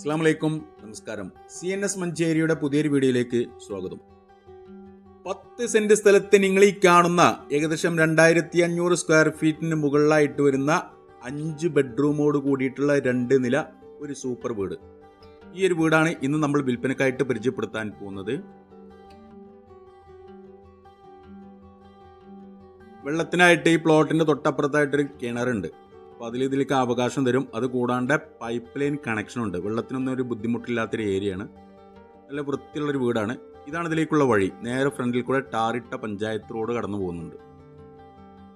അസ്സാം വലൈക്കും നമസ്കാരം. സി എൻ എസ് മഞ്ചേരിയുടെ പുതിയൊരു വീഡിയോയിലേക്ക് സ്വാഗതം. പത്ത് സെന്റ് സ്ഥലത്ത് നിങ്ങൾ ഈ കാണുന്ന ഏകദേശം രണ്ടായിരത്തി അഞ്ഞൂറ് സ്ക്വയർ ഫീറ്റിന് മുകളിലായിട്ട് വരുന്ന അഞ്ച് ബെഡ്റൂമോട് കൂടിയിട്ടുള്ള രണ്ട് നില ഒരു സൂപ്പർ വീട്. ഈ ഒരു വീടാണ് ഇന്ന് നമ്മൾ വിൽപ്പനക്കായിട്ട് പരിചയപ്പെടുത്താൻ പോകുന്നത്. വെള്ളത്തിനായിട്ട് ഈ പ്ലോട്ടിന്റെ തൊട്ടപ്പുറത്തായിട്ടൊരു കിണറുണ്ട്. അപ്പോൾ അതിൽ ഇതിലേക്ക് അവകാശം തരും. അത് കൂടാണ്ട് പൈപ്പ് ലൈൻ കണക്ഷൻ ഉണ്ട്. വെള്ളത്തിനൊന്നും ഒരു ബുദ്ധിമുട്ടില്ലാത്തൊരു ഏരിയയാണ് നല്ല വൃത്തിയുള്ളൊരു വീടാണ്. ഇതാണ് ഇതിലേക്കുള്ള വഴി. നേരെ ഫ്രണ്ടിൽ കൂടെ ടാറിട്ട പഞ്ചായത്ത് റോഡ് കടന്നു പോകുന്നുണ്ട്.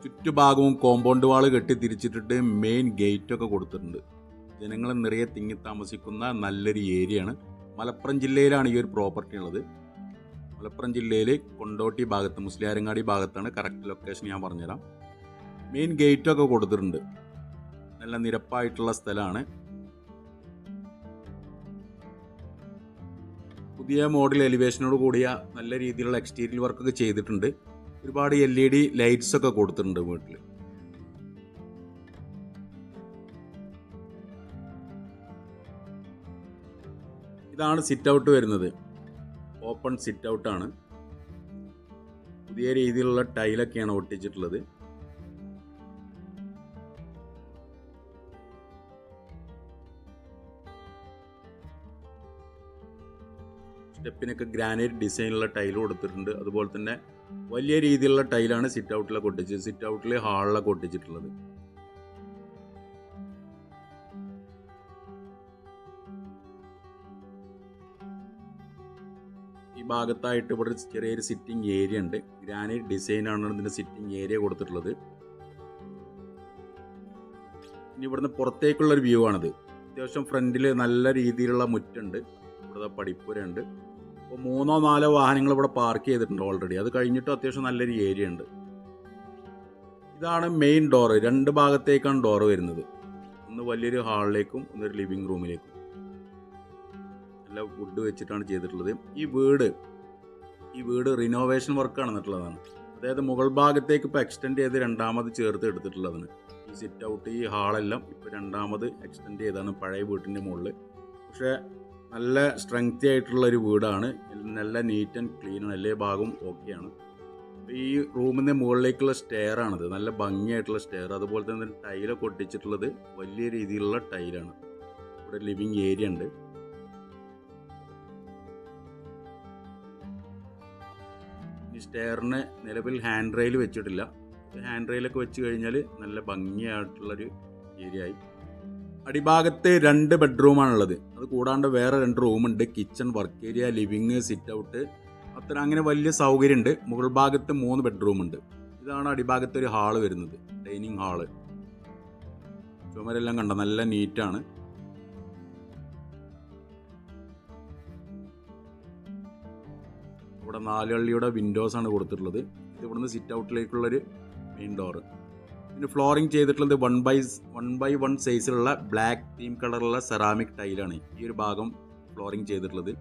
ചുറ്റുഭാഗവും കോമ്പൗണ്ട് വാൾ കെട്ടി തിരിച്ചിട്ടിട്ട് മെയിൻ ഗേറ്റൊക്കെ കൊടുത്തിട്ടുണ്ട്. ജനങ്ങൾ നിറയെ തിങ്ങി താമസിക്കുന്ന നല്ലൊരു ഏരിയയാണ് മലപ്പുറം ജില്ലയിലാണ് ഈ ഒരു പ്രോപ്പർട്ടി ഉള്ളത്. മലപ്പുറം ജില്ലയിൽ കൊണ്ടോട്ടി ഭാഗത്ത് മുസ്ലിയാരങ്ങാടി ഭാഗത്താണ് കറക്റ്റ് ലൊക്കേഷൻ ഞാൻ പറഞ്ഞുതരാം. മെയിൻ ഗേറ്റൊക്കെ കൊടുത്തിട്ടുണ്ട്. നല്ല നിരപ്പായിട്ടുള്ള സ്ഥലമാണ്. പുതിയ മോഡൽ എലിവേഷനോട് കൂടിയ നല്ല രീതിയിലുള്ള എക്സ്റ്റീരിയൽ വർക്കൊക്കെ ചെയ്തിട്ടുണ്ട്. ഒരുപാട് എൽ ഇ ഡി ലൈറ്റ്സ് ഒക്കെ കൊടുത്തിട്ടുണ്ട് വീട്ടിൽ ഇതാണ് സിറ്റ് ഔട്ട് വരുന്നത്. ഓപ്പൺ സിറ്റ് ഔട്ടാണ് പുതിയ രീതിയിലുള്ള ടൈലൊക്കെയാണ് ഒട്ടിച്ചിട്ടുള്ളത്. സ്റ്റെപ്പിനൊക്കെ ഗ്രാനൈറ്റ് ഡിസൈനുള്ള ടൈൽ കൊടുത്തിട്ടുണ്ട്. അതുപോലെ തന്നെ വലിയ രീതിയിലുള്ള ടൈലാണ് സിറ്റ് ഔട്ടിലൊക്കെ ഒട്ടിച്ചത് സിറ്റ് ഔട്ടിൽ ഹാളിലൊക്കെ ഒട്ടിച്ചിട്ടുള്ളത് ഈ ഭാഗത്തായിട്ട് ഇവിടെ ചെറിയൊരു സിറ്റിംഗ് ഏരിയ ഉണ്ട്. ഗ്രാനൈറ്റ് ഡിസൈനാണ് ഇതിന്റെ സിറ്റിംഗ് ഏരിയ കൊടുത്തിട്ടുള്ളത്. ഇനി ഇവിടുന്ന് പുറത്തേക്കുള്ളൊരു വ്യൂ ആണിത്. അത്യാവശ്യം ഫ്രണ്ടിൽ നല്ല രീതിയിലുള്ള മുറ്റുണ്ട്. ഇവിടുത്തെ പടിപ്പുരയുണ്ട്. അപ്പോൾ മൂന്നോ നാലോ വാഹനങ്ങൾ ഇവിടെ പാർക്ക് ചെയ്തിട്ടുണ്ട് ഓൾറെഡി അത് കഴിഞ്ഞിട്ട് അത്യാവശ്യം നല്ലൊരു ഏരിയ ഉണ്ട്. ഇതാണ് മെയിൻ ഡോറ് രണ്ട് ഭാഗത്തേക്കാണ് ഡോറ് വരുന്നത്. ഒന്ന് വലിയൊരു ഹാളിലേക്കും ഒന്നൊരു ലിവിങ് റൂമിലേക്കും നല്ല വുഡ് വെച്ചിട്ടാണ് ചെയ്തിട്ടുള്ളത്. ഈ വീട് ഈ വീട് റിനോവേഷൻ വർക്ക് നടന്നിട്ടുള്ളതാണ് അതായത് മുകൾ ഭാഗത്തേക്ക് ഇപ്പോൾ എക്സ്റ്റെൻഡ് ചെയ്ത് രണ്ടാമത് ചേർത്ത് എടുത്തിട്ടുള്ളതാണ്. ഈ സിറ്റ് ഔട്ട് ഈ ഹാളെല്ലാം ഇപ്പോൾ രണ്ടാമത് എക്സ്റ്റെൻഡ് ചെയ്താണ് പഴയ വീട്ടിന്റെ മുകളിൽ പക്ഷേ നല്ല സ്ട്രെങ്തി ആയിട്ടുള്ള ഒരു വീടാണ്. നല്ല നീറ്റ് ആൻഡ് ക്ലീൻ ആണ്. എല്ലാ ഭാഗവും ഓക്കെയാണ് ഈ റൂമിന്റെ മുകളിലേക്കുള്ള സ്റ്റെയർ ആണിത്. നല്ല ഭംഗിയായിട്ടുള്ള സ്റ്റെയർ അതുപോലെ തന്നെ ടൈലൊക്കെ ഒട്ടിച്ചിട്ടുള്ളത് വലിയ രീതിയിലുള്ള ടൈലാണ് ഇവിടെ ലിവിങ് ഏരിയ ഉണ്ട്. ഈ സ്റ്റെയറിന് നിലവിൽ ഹാൻഡ് റെയിൽ വെച്ചിട്ടില്ല ഹാൻഡ് റെയിലൊക്കെ വെച്ച് കഴിഞ്ഞാൽ നല്ല ഭംഗിയായിട്ടുള്ളൊരു ഏരിയ ആയി. അടിഭാഗത്ത് രണ്ട് ബെഡ്റൂമാണുള്ളത്. അത് കൂടാണ്ട് വേറെ രണ്ട് റൂമുണ്ട്. Kitchen work area living sit out അത്ര അങ്ങനെ വലിയ സൗകര്യമുണ്ട്. മുകൾ ഭാഗത്ത് മൂന്ന് ബെഡ്റൂം ഉണ്ട് ഇതാണ് അടിഭാഗത്ത് ഒരു ഹാൾ വരുന്നത്. Dining hall. ചുമരെല്ലാം കണ്ട നല്ല നീറ്റാണ്. ഇവിടെ നാലുകളിയുടെ വിൻഡോസ് ആണ് കൊടുത്തിട്ടുള്ളത്. ഇത് ഇവിടുന്ന് സിറ്റ് ഔട്ടിലേക്കുള്ളൊരു മെയിൻ ഡോറ് പിന്നെ ഫ്ലോറിംഗ് ചെയ്തിട്ടുള്ളത് one by one by one സൈസിലുള്ള ബ്ലാക്ക് തീം കളറുള്ള സെറാമിക് ടൈലാണ് ഈ ഒരു ഭാഗം ഫ്ലോറിംഗ് ചെയ്തിട്ടുള്ളത്.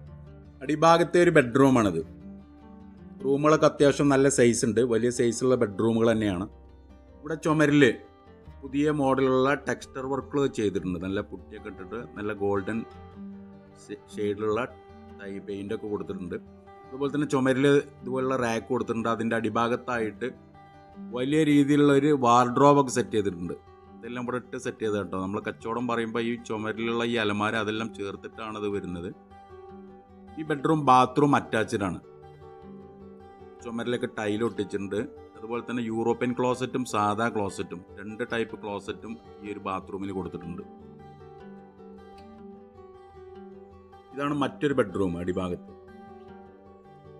അടിഭാഗത്തെ ഒരു ബെഡ്റൂമാണിത് റൂമുകളൊക്കെ അത്യാവശ്യം നല്ല സൈസ് ഉണ്ട്. വലിയ സൈസുള്ള ബെഡ്റൂമുകൾ തന്നെയാണ്. ഇവിടെ ചുമരിൽ പുതിയ മോഡലുള്ള ടെക്സ്ചർ വർക്കുകൾ ചെയ്തിട്ടുണ്ട്. നല്ല പുട്ടിയൊക്കെ ഇട്ടിട്ട് നല്ല ഗോൾഡൻ ഷെയ്ഡിലുള്ള ടൈ പെയിന്റൊക്കെ കൊടുത്തിട്ടുണ്ട്. അതുപോലെ തന്നെ ചുമരിൽ ഇതുപോലുള്ള റാക്ക് കൊടുത്തിട്ടുണ്ട്. അതിന്റെ അടിഭാഗത്തായിട്ട് വലിയ രീതിയിലുള്ള ഒരു വാർഡ്രോബ് ഒക്കെ സെറ്റ് ചെയ്തിട്ടുണ്ട്. ഇതെല്ലാം ഇവിടെ ഇട്ട് സെറ്റ് ചെയ്ത് കേട്ടോ നമ്മൾ കച്ചവടം പറയുമ്പോൾ ഈ ചുമരിലുള്ള ഈ അലമാര അതെല്ലാം ചേർത്തിട്ടാണ് അത് വരുന്നത്. ഈ ബെഡ്റൂം ബാത്റൂം അറ്റാച്ച്ഡ് ആണ്. ചുമരിലൊക്കെ ടൈൽ ഒട്ടിച്ചിട്ടുണ്ട്. അതുപോലെ തന്നെ യൂറോപ്യൻ ക്ലോസറ്റും സാധാ ക്ലോസറ്റും രണ്ട് ടൈപ്പ് ക്ലോസറ്റും ഈ ഒരു ബാത്റൂമിൽ കൊടുത്തിട്ടുണ്ട്. ഇതാണ് മറ്റൊരു ബെഡ്റൂം അടിഭാഗത്ത്.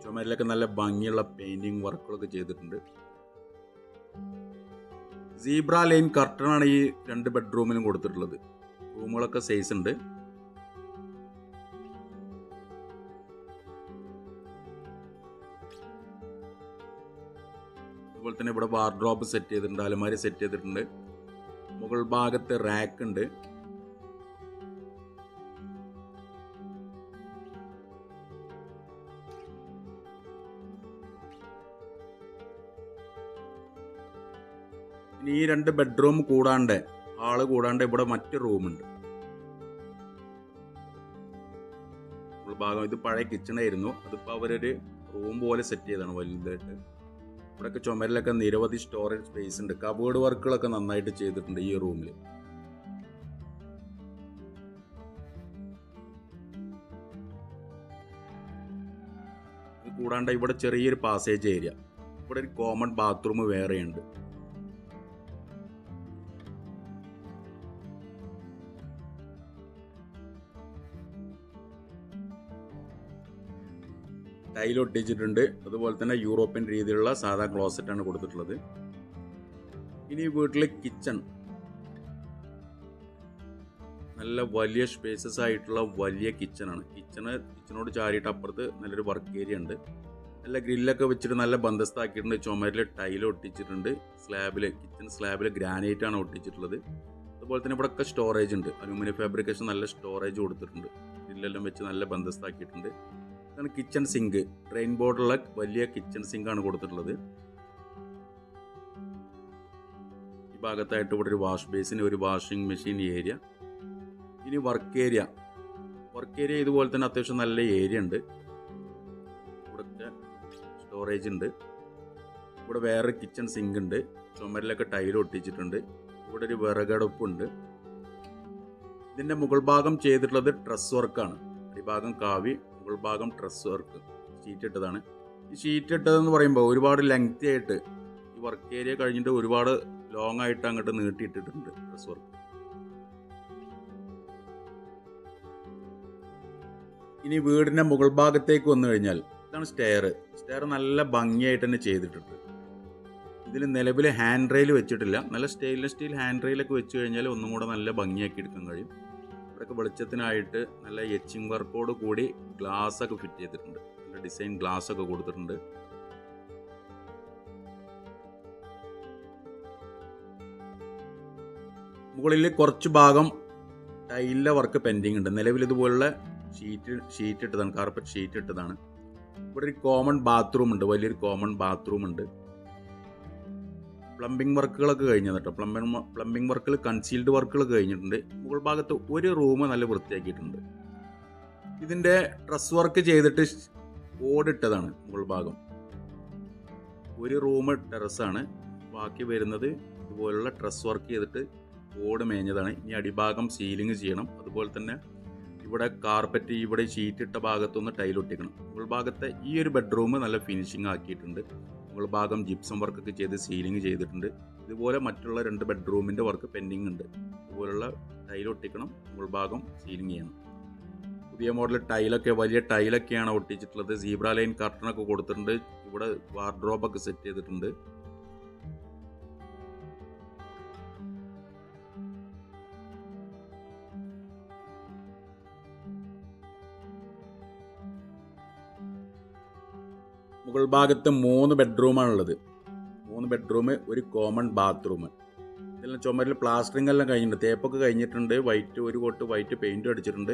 ചുമരിലൊക്കെ നല്ല ഭംഗിയുള്ള പെയിന്റിങ് വർക്കുകളൊക്കെ ചെയ്തിട്ടുണ്ട്. സീബ്ര ലൈൻ കർട്ടനാണ് ഈ രണ്ട് ബെഡ്റൂമിലും കൊടുത്തിട്ടുള്ളത്. റൂമുകളൊക്കെ സൈസ് ഉണ്ട്. അതുപോലെ തന്നെ ഇവിടെ വാർഡ്രോബ് സെറ്റ് ചെയ്തിട്ടുണ്ട് അലമാരി സെറ്റ് ചെയ്തിട്ടുണ്ട്. മുകൾ ഭാഗത്ത് റാക്ക് ഉണ്ട്. ഈ രണ്ട് ബെഡ്റൂം കൂടാണ്ട് ഹാൾ കൂടാണ്ട് ഇവിടെ മറ്റു റൂമുണ്ട് ഭാഗം ഇത് പഴയ കിച്ചണായിരുന്നു അതിപ്പോൾ അവരൊരു റൂം പോലെ സെറ്റ് ചെയ്തതാണ് വലുതായിട്ട്. ഇവിടെയൊക്കെ ചുമരിലൊക്കെ നിരവധി സ്റ്റോറേജ് സ്പേസ് ഉണ്ട്. കബേർഡ് വർക്കുകളൊക്കെ നന്നായിട്ട് ചെയ്തിട്ടുണ്ട് ഈ റൂമിൽ കൂടാണ്ട് ഇവിടെ ചെറിയൊരു പാസേജ് ഏരിയ ഇവിടെ ഒരു കോമൺ ബാത്റൂം വേറെയുണ്ട്. ടൈൽ ഒട്ടിച്ചിട്ടുണ്ട്. അതുപോലെ തന്നെ യൂറോപ്യൻ രീതിയിലുള്ള സാധാ ക്ലോസറ്റാണ് കൊടുത്തിട്ടുള്ളത്. ഇനി വീട്ടിലെ കിച്ചൺ നല്ല വലിയ സ്പേസസ് ആയിട്ടുള്ള വലിയ കിച്ചണാണ് കിച്ചണ് കിച്ചണോട് ചാരിയിട്ട് അപ്പുറത്ത് നല്ലൊരു വർക്ക് ഏരിയ ഉണ്ട്. നല്ല ഗ്രില്ലൊക്കെ വെച്ചിട്ട് നല്ല ബന്ധസ്ഥാക്കിയിട്ടുണ്ട് ചുമരിൽ ടൈൽ ഒട്ടിച്ചിട്ടുണ്ട്. സ്ലാബിൽ കിച്ചൺ സ്ലാബിൽ ഗ്രാനൈറ്റ് ആണ് ഒട്ടിച്ചിട്ടുള്ളത്. അതുപോലെ തന്നെ ഇവിടെ ഒക്കെ സ്റ്റോറേജ് ഉണ്ട്. അലുമിനിയം ഫാബ്രിക്കേഷൻ നല്ല സ്റ്റോറേജ് കൊടുത്തിട്ടുണ്ട്. ഗ്രില്ലെല്ലാം വെച്ച് നല്ല ബന്ധസ്ഥാക്കിയിട്ടുണ്ട് ഇതാണ് കിച്ചൺ സിങ്ക് ട്രെയിൻ ബോർഡുള്ള വലിയ കിച്ചൺ ആണ് കൊടുത്തിട്ടുള്ളത്. ഈ ഭാഗത്തായിട്ട് ഇവിടെ ഒരു വാഷ് ബേസിന് ഒരു വാഷിംഗ് മെഷീൻ ഏരിയ ഇനി വർക്ക് ഏരിയ വർക്ക് ഏരിയ ഇതുപോലെ തന്നെ അത്യാവശ്യം നല്ല ഏരിയ ഉണ്ട്. ഇവിടുത്തെ സ്റ്റോറേജ് ഉണ്ട്. ഇവിടെ വേറെ കിച്ചൺ സിങ്ക് ഉണ്ട്. ചുമരിലൊക്കെ ടൈൽ ഒട്ടിച്ചിട്ടുണ്ട്. ഇവിടെ ഒരു വിറകടുപ്പുണ്ട്. ഇതിന്റെ മുകൾ ഭാഗം ചെയ്തിട്ടുള്ളത് ഡ്രസ് വർക്കാണ് അടിഭാഗം കാവി മുകൾ ഭാഗം ഡ്രസ് വർക്ക് ഷീറ്റ് ഇട്ടതാണ്. ഈ ഷീറ്റ് ഇട്ടതെന്ന് പറയുമ്പോൾ ഒരുപാട് ലെങ്തി ആയിട്ട് ഈ വർക്ക് ഏരിയ കഴിഞ്ഞിട്ട് ഒരുപാട് ലോങ് ആയിട്ട് അങ്ങോട്ട് നീട്ടിയിട്ടിട്ടുണ്ട് ഡ്രസ് വർക്ക് ഇനി വീടിന്റെ മുകൾ ഭാഗത്തേക്ക് വന്നു കഴിഞ്ഞാൽ ഇതാണ് സ്റ്റെയർ സ്റ്റെയർ നല്ല ഭംഗിയായിട്ട് തന്നെ ചെയ്തിട്ടുണ്ട്. ഇതിൽ നിലവിൽ ഹാൻഡ് റെയിൽ വെച്ചിട്ടില്ല. നല്ല സ്റ്റെയിൻലെസ് സ്റ്റീൽ ഹാൻഡ് റെയിലൊക്കെ വെച്ച് കഴിഞ്ഞാൽ ഒന്നും കൂടെ നല്ല ഭംഗിയാക്കി എടുക്കാൻ വെളിച്ചത്തിനായിട്ട് നല്ല എച്ചിങ് വർക്കോട് കൂടി ഗ്ലാസ് ഒക്കെ ഫിറ്റ് ചെയ്തിട്ടുണ്ട്. നല്ല ഡിസൈൻ ഗ്ലാസ് ഒക്കെ കൊടുത്തിട്ടുണ്ട്. മുകളിൽ കുറച്ച് ഭാഗം ടൈലിലെ വർക്ക് പെൻഡിങ് ഉണ്ട്. നിലവിൽ ഇതുപോലുള്ള ഷീറ്റ് ഷീറ്റ് ഇട്ടതാണ് കാർപ്പറ്റ് ഷീറ്റ് ഇട്ടതാണ്. ഇവിടെ ഒരു കോമൺ ബാത്റൂം ഉണ്ട്. വലിയൊരു കോമൺ ബാത്റൂം ഉണ്ട്. പ്ലംബിംഗ് വർക്കുകളൊക്കെ കഴിഞ്ഞത് കേട്ടോ. പ്ലംബിംഗ് പ്ലംബിംഗ് വർക്കുകൾ കൺസീൽഡ് വർക്കുകളൊക്കെ കഴിഞ്ഞിട്ടുണ്ട്. മുകൾ ഭാഗത്ത് ഒരു റൂം നല്ല വൃത്തിയാക്കിയിട്ടുണ്ട്. ഇതിന്റെ ഡ്രസ് വർക്ക് ചെയ്തിട്ട് ഓടിട്ടതാണ് മുകൾ ഭാഗം. ഒരു റൂം ടെറസാണ് ബാക്കി വരുന്നത് ഇതുപോലുള്ള ഡ്രസ് വർക്ക് ചെയ്തിട്ട് ഓട് മേഞ്ഞതാണ്. ഇനി അടിഭാഗം സീലിംഗ് ചെയ്യണം. അതുപോലെ തന്നെ ഇവിടെ കാർപ്പറ്റ് ഇവിടെ ഷീറ്റ് ഇട്ട ഭാഗത്തൊന്ന് മുകൾ ഭാഗത്തെ ഈ ഒരു ബെഡ്റൂം നല്ല ഫിനിഷിംഗ് ആക്കിയിട്ടുണ്ട്. മുകൾ ഭാഗം ജിപ്സം വർക്കൊക്കെ ചെയ്ത് സീലിംഗ് ചെയ്തിട്ടുണ്ട്. ഇതുപോലെ മറ്റുള്ള രണ്ട് ബെഡ്റൂമിന്റെ വർക്ക് പെൻഡിങ് ഉണ്ട്. ഇതുപോലുള്ള ടൈൽ ഒട്ടിക്കണം മുകൾ ഭാഗം സീലിംഗ് ചെയ്യണം. പുതിയ മോഡൽ ടൈലൊക്കെ വലിയ ടൈലൊക്കെയാണ് ഒട്ടിച്ചിട്ടുള്ളത്. സീബ്ര ലൈൻ കർട്ടനൊക്കെ കൊടുത്തിട്ടുണ്ട്. ഇവിടെ വാർഡ്രോബൊക്കെ സെറ്റ് ചെയ്തിട്ടുണ്ട്. മുകൾ ഭാഗത്ത് മൂന്ന് ബെഡ്റൂമാണുള്ളത്. മൂന്ന് ബെഡ്റൂം ഒരു കോമൺ ബാത്റൂം ഇതെല്ലാം ചുമരിൽ പ്ലാസ്റ്ററിംഗ് എല്ലാം കഴിഞ്ഞിട്ടുണ്ട്. തേപ്പൊക്കെ കഴിഞ്ഞിട്ടുണ്ട്. വൈറ്റ് ഒരു കോട്ട് വൈറ്റ് പെയിന്റും അടിച്ചിട്ടുണ്ട്.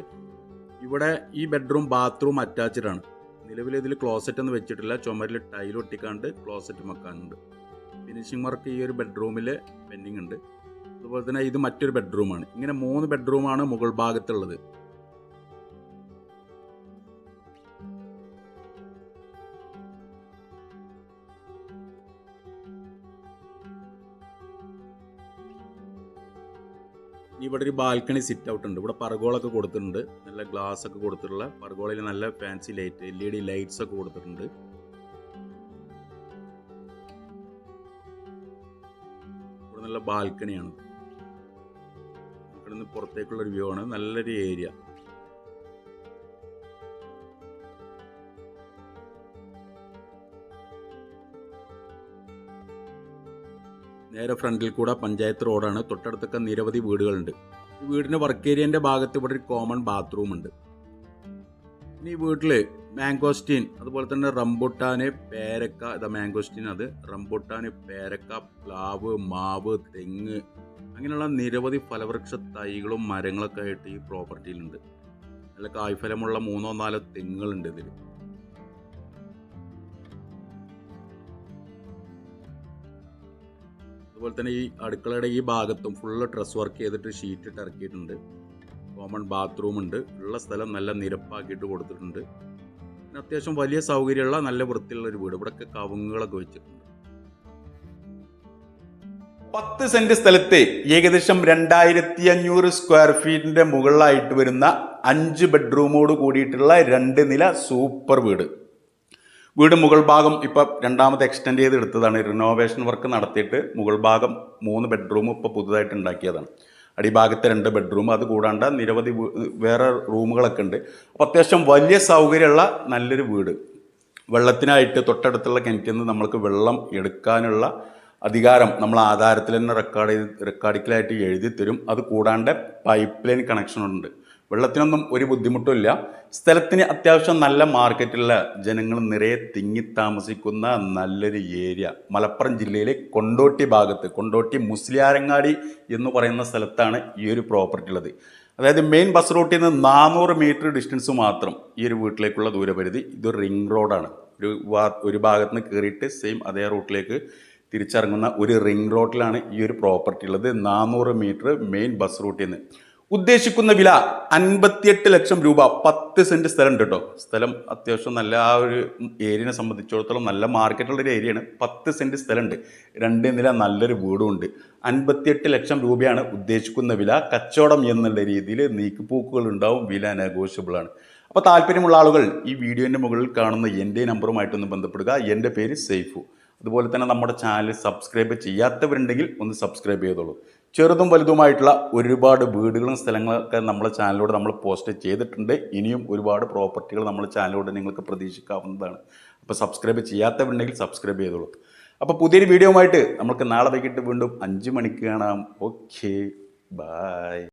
ഇവിടെ ഈ ബെഡ്റൂം ബാത്റൂം ആണ്. നിലവിൽ ഇതിൽ ക്ലോസറ്റ് ഒന്നും വെച്ചിട്ടില്ല. ചുമരിൽ ടൈൽ ഒട്ടിക്കാണ്ട് ക്ലോസറ്റ് വെക്കാനുണ്ട്. ഫിനിഷിംഗ് വർക്ക് ഈ ഒരു ബെഡ്റൂമിൽ പെൻഡിങ് ഉണ്ട് അതുപോലെ തന്നെ ഇത് മറ്റൊരു ബെഡ്റൂമാണ്. ഇങ്ങനെ മൂന്ന് ബെഡ്റൂമാണ് മുകൾ ഭാഗത്തുള്ളത്. ഇവിടെ ഒരു ബാൽക്കണി സിറ്റ് ഔട്ട് ഉണ്ട്. ഇവിടെ പർഗോളൊക്കെ കൊടുത്തിട്ടുണ്ട്. നല്ല ഗ്ലാസ് ഒക്കെ കൊടുത്തിട്ടുള്ള. പർഗോളയിൽ നല്ല fancy light L E D lights ഒക്കെ കൊടുത്തിട്ടുണ്ട്. ഇവിടെ നല്ല ബാൽക്കണിയാണ് ഇവിടെ നിന്ന് പുറത്തേക്കുള്ള ഒരു വ്യൂ ആണ്. നല്ലൊരു ഏരിയ നേരെ ഫ്രണ്ടിൽ കൂടെ പഞ്ചായത്ത് റോഡാണ്. തൊട്ടടുത്തൊക്കെ നിരവധി വീടുകളുണ്ട്. ഈ വീടിന്റെ വർക്ക് ഏരിയന്റെ ഭാഗത്ത് ഇവിടെ ഒരു കോമൺ ബാത്റൂം ഉണ്ട്. ഇനി ഈ വീട്ടിൽ മാംഗോസ്റ്റീൻ അതുപോലെ തന്നെ റംബുട്ടാന് പേരക്ക ഇതാ മാംഗോസ്റ്റീൻ അത്. റംബുട്ടാന് പേരക്ക പ്ലാവ് മാവ് തെങ്ങ് അങ്ങനെയുള്ള നിരവധി ഫലവൃക്ഷ തൈകളും മരങ്ങളൊക്കെ ആയിട്ട് ഈ പ്രോപ്പർട്ടിയിലുണ്ട് നല്ല കായ്ഫലമുള്ള മൂന്നോ നാലോ തെങ്ങുകളുണ്ട് ഇതിൽ അതുപോലെ തന്നെ ഈ അടുക്കളയുടെ ഈ ഭാഗത്തും ഫുള്ള് ഡ്രസ് വർക്ക് ചെയ്തിട്ട് ഷീറ്റ് ഇട്ട് ഇറക്കിയിട്ടുണ്ട്. കോമൺ ബാത്റൂം ഉണ്ട്. ഉള്ള സ്ഥലം നല്ല നിരപ്പാക്കിയിട്ട് കൊടുത്തിട്ടുണ്ട്. പിന്നെ അത്യാവശ്യം വലിയ സൗകര്യമുള്ള നല്ല വൃത്തിയുള്ള ഒരു വീട്. ഇവിടെയൊക്കെ കവുങ്ങുകളൊക്കെ വെച്ചിട്ടുണ്ട്. പത്ത് സെന്റ് സ്ഥലത്തെ ഏകദേശം രണ്ടായിരത്തി അഞ്ഞൂറ് സ്ക്വയർ ഫീറ്റിന്റെ മുകളിലായിട്ട് വരുന്ന അഞ്ച് ബെഡ്റൂമോട് കൂടിയിട്ടുള്ള രണ്ട് നില സൂപ്പർ വീട്. വീട് മുകൾ ഭാഗം ഇപ്പോൾ രണ്ടാമത് എക്സ്റ്റെൻഡ് ചെയ്ത് എടുത്തതാണ് റിനോവേഷൻ വർക്ക് നടത്തിയിട്ട് മുകൾ ഭാഗം മൂന്ന് ബെഡ്റൂം ഇപ്പോൾ പുതുതായിട്ട് ഉണ്ടാക്കിയതാണ്. അടിഭാഗത്തെ രണ്ട് ബെഡ്റൂം അത് കൂടാണ്ട് നിരവധി വേറെ റൂമുകളൊക്കെ ഉണ്ട്. അപ്പോൾ അത്യാവശ്യം വലിയ സൗകര്യമുള്ള നല്ലൊരു വീട്. വെള്ളത്തിനായിട്ട് തൊട്ടടുത്തുള്ള കിണറ്റിൽ നിന്ന് നമ്മൾക്ക് വെള്ളം എടുക്കാനുള്ള അധികാരം നമ്മൾ ആധാരത്തിൽ തന്നെ റെക്കോർഡ് ചെയ്ത് റെക്കോർഡിക്കലായിട്ട് എഴുതി തരും. അത് കൂടാണ്ട് പൈപ്പ് ലൈൻ കണക്ഷൻ ഉണ്ട്. വെള്ളത്തിനൊന്നും ഒരു ബുദ്ധിമുട്ടും ഇല്ല. സ്ഥലത്തിന് അത്യാവശ്യം നല്ല മാർക്കറ്റുള്ള ജനങ്ങൾ നിറയെ തിങ്ങി താമസിക്കുന്ന നല്ലൊരു ഏരിയ. മലപ്പുറം ജില്ലയിലെ കൊണ്ടോട്ടി ഭാഗത്ത് കൊണ്ടോട്ടി മുസ്ലിയാരങ്ങാടി എന്ന് പറയുന്ന സ്ഥലത്താണ് ഈ ഒരു പ്രോപ്പർട്ടി ഉള്ളത്. അതായത് മെയിൻ ബസ് റൂട്ടിൽ നിന്ന് നാനൂറ് മീറ്റർ ഡിസ്റ്റൻസ് മാത്രം ഈ ഒരു വീട്ടിലേക്കുള്ള ദൂരപരിധി. ഇതൊരു റിംഗ് റോഡാണ് ഒരു ഒരു ഭാഗത്ത് നിന്ന് കയറിയിട്ട് സെയിം അതേ റൂട്ടിലേക്ക് തിരിച്ചിറങ്ങുന്ന ഒരു റിംഗ് റോഡിലാണ് ഈ ഒരു പ്രോപ്പർട്ടി ഉള്ളത്. നാനൂറ് മീറ്റർ മെയിൻ ബസ് റൂട്ടിൽ നിന്ന് ഉദ്ദേശിക്കുന്ന വില അൻപത്തിയെട്ട് ലക്ഷം രൂപ. പത്ത് സെന്റ് സ്ഥലം ഉണ്ട് കേട്ടോ സ്ഥലം അത്യാവശ്യം നല്ല ആ ഒരു ഏരിയനെ സംബന്ധിച്ചിടത്തോളം നല്ല മാർക്കറ്റുള്ള ഒരു ഏരിയയാണ്. പത്ത് സെന്റ് സ്ഥലമുണ്ട്. രണ്ട് നില നല്ലൊരു വീടും ഉണ്ട്. അൻപത്തിയെട്ട് ലക്ഷം രൂപയാണ് ഉദ്ദേശിക്കുന്ന വില. കച്ചവടം എന്നുള്ള രീതിയിൽ നീക്കുപോക്കുകൾ ഉണ്ടാവും. വില നെഗോഷ്യബിൾ ആണ്. അപ്പോൾ താല്പര്യമുള്ള ആളുകൾ ഈ വീഡിയോന്റെ മുകളിൽ കാണുന്ന എന്റെ നമ്പറുമായിട്ടൊന്ന് ബന്ധപ്പെടുക. എന്റെ പേര് സേഫു അതുപോലെ തന്നെ നമ്മുടെ ചാനൽ സബ്സ്ക്രൈബ് ചെയ്യാത്തവരുണ്ടെങ്കിൽ ഒന്ന് സബ്സ്ക്രൈബ് ചെയ്തോളൂ. ചെറുതും വലുതുമായിട്ടുള്ള ഒരുപാട് വീടുകളും സ്ഥലങ്ങളൊക്കെ നമ്മുടെ ചാനലിലൂടെ നമ്മൾ പോസ്റ്റ് ചെയ്തിട്ടുണ്ട്. ഇനിയും ഒരുപാട് പ്രോപ്പർട്ടികൾ നമ്മുടെ ചാനലിലൂടെ നിങ്ങൾക്ക് പ്രതീക്ഷിക്കാവുന്നതാണ്. അപ്പോൾ സബ്സ്ക്രൈബ് ചെയ്യാത്തവരുണ്ടെങ്കിൽ സബ്സ്ക്രൈബ് ചെയ്തോളൂ. അപ്പോൾ പുതിയൊരു വീഡിയോ ആയിട്ട് നമുക്ക് നാളെ വൈകിട്ട് വീണ്ടും അഞ്ച് മണിക്ക് കാണാം. ഓക്കെ. ബായ്